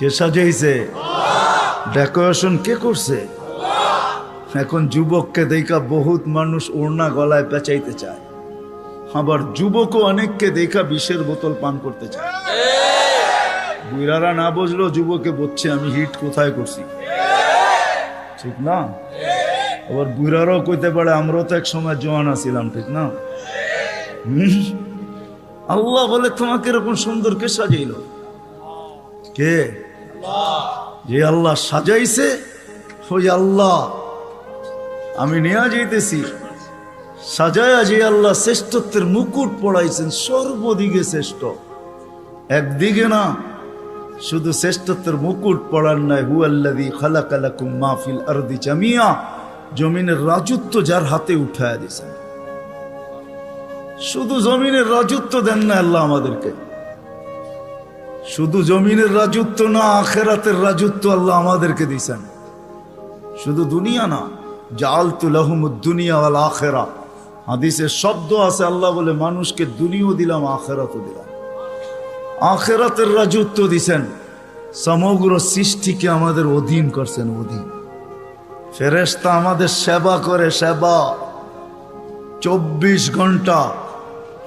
কে সাজাইছে? ডেকোরেশন কে করছে? এখন যুবককে দেখা বহুত মানুষ ওড়না গলায় পেঁচাইতে চায়। আবার যুবকও অনেককে দেখা বিষের বোতল পান করতে চায়। বুড়ারা না বুঝলো যুবকে বলছে, আমি হিট কোথায় করছি? ঠিক না? আবার বুড়ারাও কইতে পারে, আমরাও তো এক সময় জোয়ান আছিলাম ঠিক না? আল্লাহ বলে তোমাকে এরকম সুন্দর কে সাজাইল? কে? যে আল্লাহ সাজাইছে, ওই আল্লাহ আমি নেয়া যাইতেছি। সাজায়া যে আল্লাহ শ্রেষ্ঠত্বের মুকুট পড়াইছেন, সর্বদিকে শ্রেষ্ঠ। একদিকে না, শুধু শ্রেষ্ঠত্বের মুকুট পড়ার নাই হু আল্লাদি খালাকালাকুম মাহফিল আরদি জামিয়া, জমিনের রাজত্ব যার হাতে উঠায় দিয়েছেন। শুধু জমিনের রাজত্ব দেন না আল্লাহ আমাদেরকে। শুধু জমিনের রাজত্ব না, আখেরাতের রাজত্ব আল্লাহ আমাদেরকে দিয়েছেন। শুধু দুনিয়া না জালতুল দুনিয়া আল আখেরা। হাদিসের শব্দ আছে, আল্লাহ বলে, মানুষকে দুনিয়াও দিলাম, আখেরাতও দিলাম। আখেরাতের রাজত্ব দিছেন সমগ্র সৃষ্টিকে আমাদের অধীন করছেন, অধীন। ফেরেস্তা আমাদের সেবা করে, সেবা। চব্বিশ ঘণ্টা,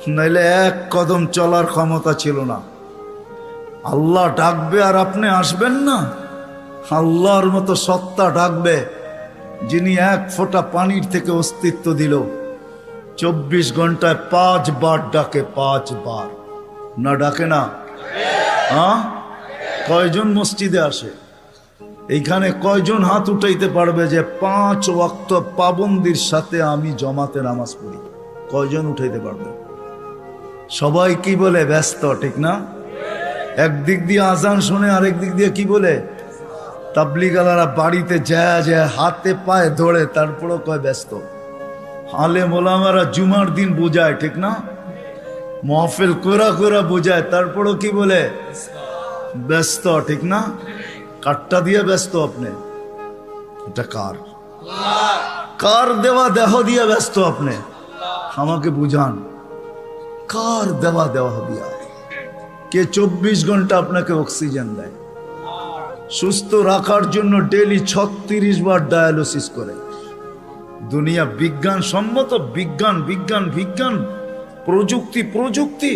নাইলে এক কদম চলার ক্ষমতা ছিল না। আল্লাহ ডাকবে আর আপনি আসবেন না। আল্লাহর মতো সত্তা ডাকবে, যিনি এক ফোঁটা পানির থেকে অস্তিত্ব দিল। চব্বিশ ঘন্টায় পাঁচ বার ডাকে পাঁচ বার না ডাকে না? হ্যাঁ? কয়জন মসজিদে আসে? এইখানে কয়জন হাত উঠাইতে পারবে যে পাঁচ ওয়াক্ত পাবন্দির সাথে আমি জমাতে নামাজ পড়ি? কয়জন উঠাইতে পারবে? সবাই কি বলে, ব্যস্ত, ঠিক না? একদিক দিয়ে আজান শুনে, আরেক দিক দিয়ে কি বলে? তাবলিগালারা বাড়িতে যায় যায় হাতে পায়ে ধরে তারপরও কয় ব্যস্ত। হালে মোলামারা জুমার দিন বোঝায়, ঠিক না? মহফিল কোরা কোরা বোঝায়, তারপরও কি বলে? ব্যস্ত, ঠিক না? কাঠটা দিয়ে ব্যস্ত আপনি। এটা কার? কার দেওয়া দেহ দিয়ে ব্যস্ত আপনি? আমাকে বুঝান। কার দেওয়া দেওয়া দিয়া? কে চব্বিশ ঘণ্টা আপনাকে অক্সিজেন দেয়। সুস্থ রাখার জন্য ডেলি ছত্রিশ বার ডায়ালিসিস করে। দুনিয়া বিজ্ঞান সম্মত, বিজ্ঞান বিজ্ঞান বিজ্ঞান, প্রযুক্তি প্রযুক্তি।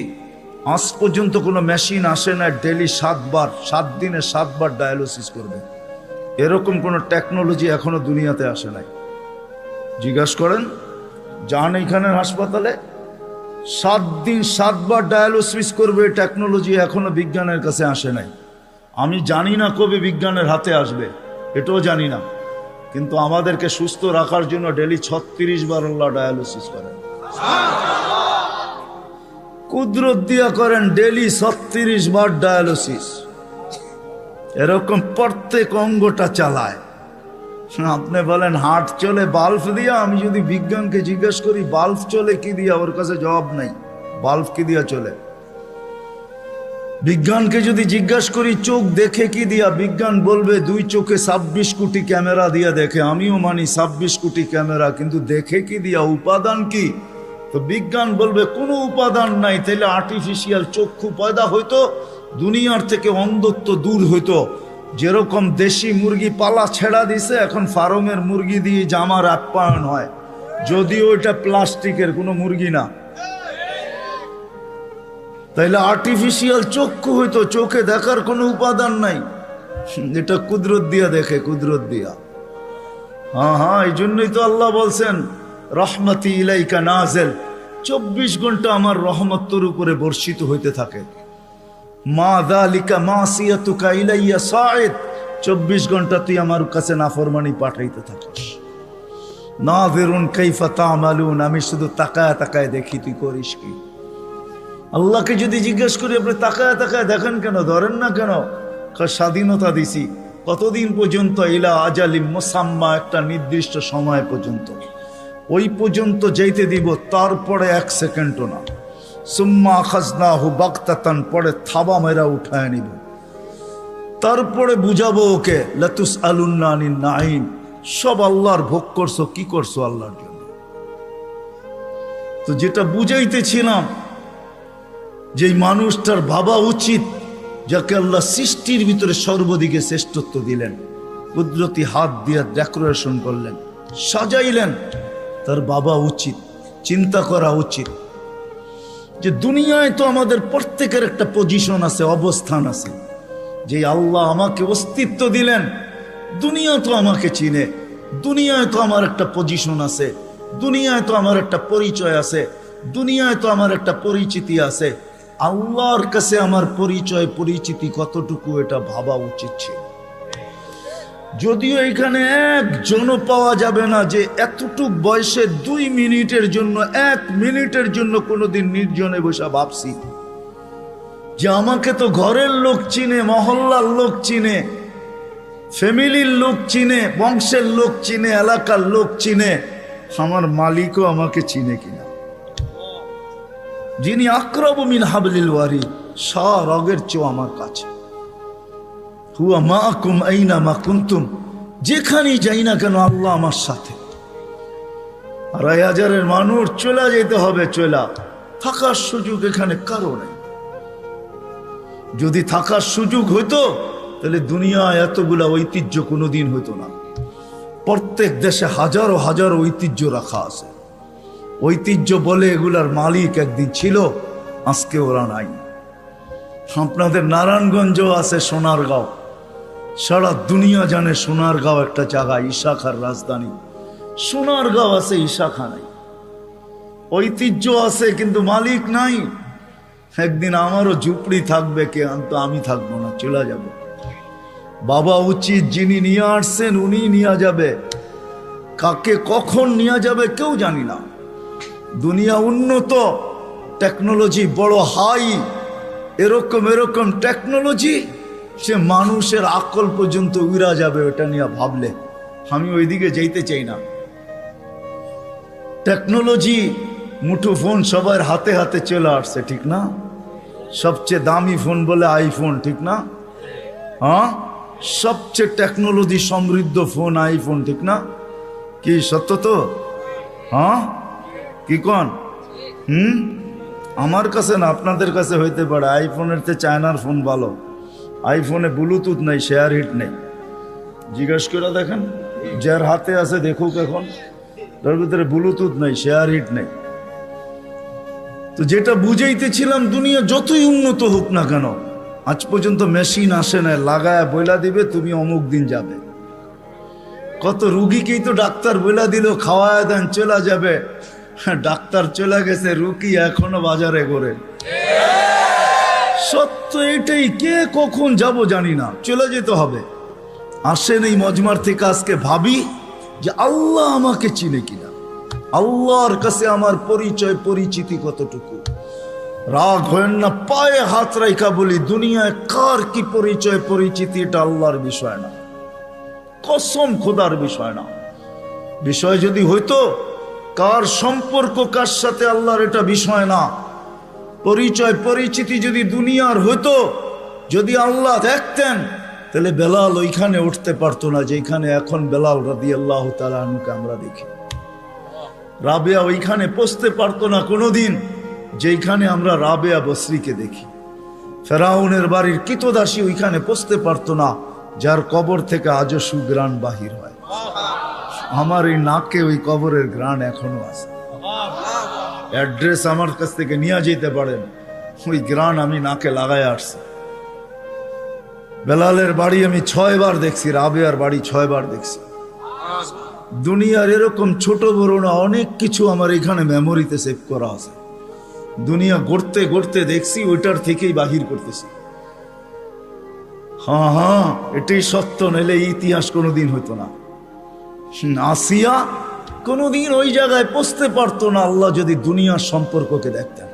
আজ পর্যন্ত কোনো মেশিন আসে না ডেলি সাতবার সাত দিনে সাতবার ডায়ালিসিস করবে। এরকম কোনো টেকনোলজি এখনও দুনিয়াতে আসে নাই। জিজ্ঞাসা করেন, যান এইখানের হাসপাতালে? সাত দিন সাতবার ডায়ালিসিস করবে টেকনোলজি এখনও বিজ্ঞানের কাছে আসে নাই। আমি জানি না কবে বিজ্ঞানের হাতে আসবে, এটাও জানি না। কিন্তু আমাদেরকে সুস্থ রাখার জন্য ডেলি ছত্রিশ বার আল্লাহ ডায়ালিসিস করেন। কুদরত দিয়া করেন ডেলি ছত্রিশ বার ডায়ালিসিস এরকম প্রত্যেক অঙ্গটা চালায়। আপনি বলেন, হাট চলে, বাল্ব দিয়া আমি যদি বিজ্ঞানকে জিজ্ঞেস করি, বাল্ব চলে কি দিয়া? ওর কাছে জবাব নাই। বাল্ব কি দিয়া চলে? বিজ্ঞানকে যদি জিজ্ঞাসা করি, চোখ দেখে কি দিয়া? বিজ্ঞান বলবে, দুই চোখে ছাব্বিশ কোটি ক্যামেরা দিয়া দেখে। আমিও মানি ছাব্বিশ কোটি ক্যামেরা, কিন্তু দেখে কি দিয়া? উপাদান কি? তো বিজ্ঞান বলবে, কোনো উপাদান নাই। তাহলে আর্টিফিশিয়াল চক্ষু পয়দা হইতো, দুনিয়ার থেকে অন্ধত্ব দূর হইতো। যেরকম দেশি মুরগি পালা ছেড়া দিছে, এখন ফার্মের মুরগি দিয়ে জামার আপ্যায়ন হয়। যদিও এটা প্লাস্টিকের কোনো মুরগি না। তাইলে আর্টিফিশিয়াল চক্ষু হইতো, চোখে দেখার কোনো উপাদান নাই। এটা কুদরত দিয়া দেখে, কুদরত দিয়া। হ্যাঁ হ্যাঁ এই জন্যই তো আল্লাহ বলছেন, রহমতি ইলাইকা নাজেল। চব্বিশ ঘণ্টা আমার রহমত্তর উপরে বর্ষিত হইতে থাকে। মা মা সায়েদ চব্বিশ ঘণ্টা তুই আমার কাছে পাঠাইতে থাকিস। না কাইফা আমি শুধু তাকায় তাকায় দেখি, তুই করিস কি? আল্লাহকে যদি জিজ্ঞেস করি, আপনি তাকায় তাকায় দেখেন কেন, ধরেন না কেন? স্বাধীনতা দিছি। কতদিন পর্যন্ত ইলা আজালি মোসাম্মা, একটা নির্দিষ্ট সময় পর্যন্ত। ওই পর্যন্ত যেতে দিব, তারপরে এক সেকেন্ডও না। সুম্মা খাজনা হু বাক্তাতান পরে থাবা মেরা উঠায় নিব। তারপরে বুঝাবো ওকে, লতুস আলুন্নানি সব আল্লাহর ভোগ করছ, কি করছ আল্লাহর জন্য? তো যেটা বুঝাইতেছিলাম যে মানুষটার ভাবা উচিত, যাকে আল্লাহ সৃষ্টির ভিতরে সর্বদিকে শ্রেষ্ঠত্ব দিলেন, কুদরতি হাত দিয়ে ডেকোরেশন করলেন, সাজাইলেন, তার বাবা উচিত, চিন্তা করা উচিত। যে দুনিয়ায় তো আমাদের প্রত্যেকের একটা পজিশন আছে, অবস্থান আছে। যে আল্লাহ আমাকে অস্তিত্ব দিলেন, দুনিয়া তো আমাকে চিনে, দুনিয়ায় তো আমার একটা পজিশন আছে, দুনিয়ায় তো আমার একটা পরিচয় আছে, দুনিয়ায় তো আমার একটা পরিচিতি আছে। আল্লাহর কাছে আমার পরিচয়, পরিচিতি কতটুকু এটা ভাবা উচিত ছিল? যদিও এখানে একজনও পাওয়া যাবে না যে এতটুক বয়সে দুই মিনিটের জন্য, এক মিনিটের জন্য কোনোদিন নির্জনে বসে ভাবছি। যে আমাকে তো ঘরের লোক চিনে, মহল্লার লোক চিনে, ফ্যামিলির লোক চিনে, বংশের লোক চিনে, এলাকার লোক চিনে, আমার মালিকও আমাকে চিনে কিনা। যিনি আক্রব মিন হাবলিল ওয়ারি সা রগের চেয়েও আমার কাছে। হুয়া মা কুম আইনা মা কুন্তুম? যেখানেই যাই না কেন আল্লাহ আমার সাথে। আড়াই হাজারের মানুষ চলে যেতে হবে, চলা। থাকার সুযোগ এখানে কারও নেই। যদি থাকার সুযোগ হইতো, তাহলে দুনিয়া এতগুলা ঐতিহ্য কোনোদিন হইতো না। প্রত্যেক দেশে হাজারো হাজারো ঐতিহ্য রাখা আছে। ঐতিহ্য বলে এগুলার মালিক একদিন ছিল, আজকে ওরা নাই। আপনাদের নারায়ণগঞ্জ আছে, সোনারগাঁও। সারা দুনিয়া জানে সোনারগাঁও একটা জায়গা, ইশাখার রাজধানী। সোনারগাঁও আছে, ইশাখা নাই। ঐতিহ্য আছে, কিন্তু মালিক নাই। একদিন আমারও ঝুপড়ি থাকবে কে তো আমি থাকব না, চলে যাব। বাবা উচিত যিনি নিয়ে আসছেন, উনি নিয়ে যাবে। কাকে কখন নিয়ে যাবে কেউ জানি না। দুনিয়া উন্নত টেকনোলজি বড় হাই এরকম এরকম টেকনোলজি সে মানুষের আকল পর্যন্ত উড়া যাবে, ওটা নিয়ে ভাবলে। আমি ওইদিকে যেতে চাই না। টেকনোলজি মুঠো ফোন সবার হাতে হাতে চলে আসছে, ঠিক না? সবচেয়ে দামি ফোন বলে আইফোন, ঠিক না? হ্যাঁ? সবচেয়ে টেকনোলজি সমৃদ্ধ ফোন আইফোন, ঠিক না? কি সত্য তো? হ্যাঁ? কি কন? হুম? আমার কাছে না, আপনাদের কাছে হইতে পারে। আইফোনের চেয়ে চায়নার ফোন ভালো। আইফোনে ব্লুটুথ নেই শেয়ার হিট নেই। জিজ্ঞেস করে দেখেন, যার হাতে আছে দেখুক এখন, তার ভিতরে ব্লুটুথ নেই শেয়ার হিট নেই। তো যেটা বুঝাইতেছিলাম, দুনিয়া যতই উন্নত হোক না কেন, আজ পর্যন্ত মেশিন আসে না লাগায় বইলা দিবে, তুমি অমুক দিন যাবে। কত রুগীকেই তো ডাক্তার বইলা দিল, খাওয়ায় দেন, চলে যাবে। ডাক্তার চলে গেছে, রুগী এখনও বাজারে করে সত্য এটাই, কে কখন যাব জানি না, চলে যেতে হবে। আসেন এই মজমার থেকে আজকে ভাবি যে আল্লাহ আমাকে চিনে কিনা। আল্লাহর কাছে আমার পরিচয়, পরিচিতি কতটুকু? রাগ হয় না, পায়ে হাত রাইখা বলি, দুনিয়ায় কার কি পরিচয়, পরিচিতি, এটা আল্লাহর বিষয় না। কসম খোদার বিষয় না। বিষয় যদি হইতো, কার সম্পর্ক কার সাথে আল্লাহর এটা বিষয় না। পরিচয়, পরিচিতি যদি দুনিয়ার হইতো যদি আল্লাহ দেখতেন, তাহলে বেলাল ওইখানে উঠতে পারতো না, যেখানে এখন বেলাল রাদি আল্লাহ তালুকে আমরা দেখি। রাবেয়া ওইখানে পৌঁছতে পারতো না কোনোদিন যেখানে আমরা রাবেয়া বসরিকে দেখি। ফেরাউনের বাড়ির কিতদাসী ওইখানে পৌঁছতে পারতো না, যার কবর থেকে আজও সুগ্রাণ বাহির হয়। আমার এই নাকে ওই কবরের গ্রাণ এখনও আছে। অ্যাড্রেস আমার কাছ থেকে নিয়ে যেতে পারেন। ওই গ্রান আমি নাকে লাগায় আসছি। বেলালের বাড়ি আমি ছয়বার দেখছি, রাবেয়ার বাড়ি ছয়বার দেখছি। দুনিয়ার এরকম ছোট বড় না, অনেক কিছু আমার এখানে মেমোরিতে সেভ করা আছে। দুনিয়া গড়তে গড়তে দেখছি, ওইটার থেকেই বাহির করতেছি। হ্যাঁ হ্যাঁ এটাই সত্য, নইলে ইতিহাস কোনোদিন হতো না। আসিয়া কোনোদিন ওই জায়গায় পৌঁছতে পারতো না আল্লাহ যদি দুনিয়ার সম্পর্ককে দেখতেন।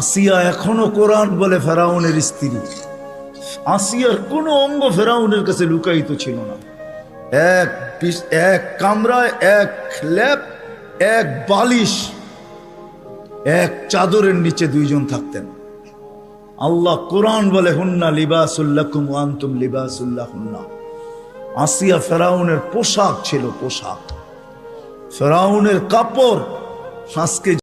আসিয়া এখনও কোরআন বলে ফেরাউনের স্ত্রী। আসিয়ার কোনো অঙ্গ ফেরাউনের কাছে লুকায়িত ছিল না। এক এক কামরায়, এক ল্যাপ এক বালিশ, এক চাদরের নিচে দুইজন থাকতেন। আল্লাহ কোরআন বলে, হুন্না লিবাসুল্লাকুম আন্তুম লিবাসুল্লাহ হুন্না আসিয়া ফেরাউনের পোশাক ছিল পোশাক। ফেরাউনের কাপড় আজকে